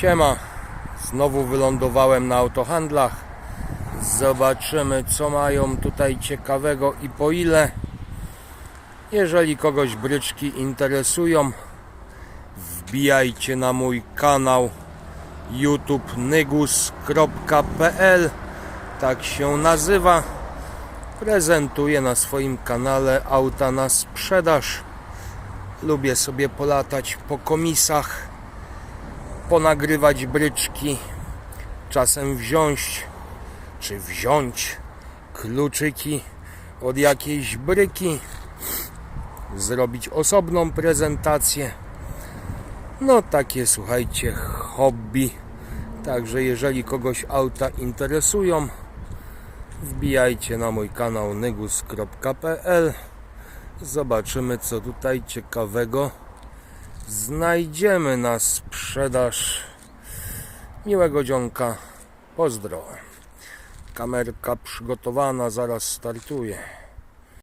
Siema, znowu wylądowałem na autohandlach. Zobaczymy, co mają tutaj ciekawego i po ile. Jeżeli kogoś bryczki interesują, wbijajcie na mój kanał YouTube nygus.pl. Tak się nazywa. Prezentuję na swoim kanale auta na sprzedaż. Lubię sobie polatać po komisach ponagrywać bryczki, czasem wziąć czy wziąć kluczyki od jakiejś bryki, zrobić osobną prezentację. No takie słuchajcie, hobby. Także jeżeli kogoś auta interesują, wbijajcie na mój kanał nygus.pl. Zobaczymy co tutaj ciekawego znajdziemy na sprzedaż. Miłego dzionka. Pozdro. Kamerka przygotowana, zaraz startuje.